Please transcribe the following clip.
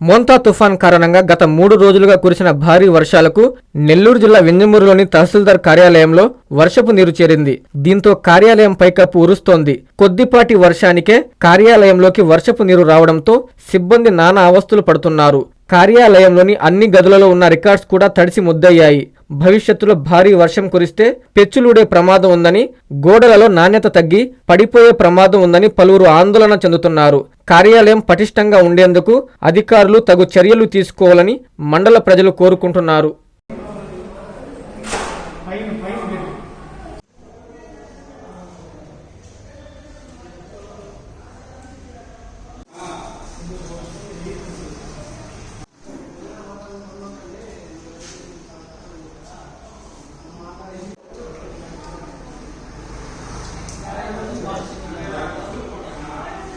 మోంతా తుఫాన్ కారణంగా గత మూడు రోజులుగా కురిసిన భారీ వర్షాలకు నెల్లూరు జిల్లా వింజమూరులోని తహసీల్దార్ కార్యాలయంలో వర్షపు నీరు చేరింది. దీంతో కార్యాలయం పైకప్పు ఉరుస్తోంది. కొద్దిపాటి వర్షానికే కార్యాలయంలోకి వర్షపు నీరు రావడంతో సిబ్బంది నానా అవస్థలు పడుతున్నారు. కార్యాలయంలోని అన్ని గదులలో ఉన్న రికార్డ్స్ కూడా తడిసి ముద్దయ్యాయి. భవిష్యత్తులో భారీ వర్షం కురిస్తే పెచ్చులుడే ప్రమాదం ఉందని గోడలలో నాణ్యత తగ్గి పడిపోయే ప్రమాదం ఉందని పలువురు ఆందోళన చెందుతున్నారు. కార్యాలయం పటిష్టంగా ఉండేందుకు అధికారులు తగు చర్యలు తీసుకోవాలని మండల ప్రజలు కోరుకుంటున్నారు.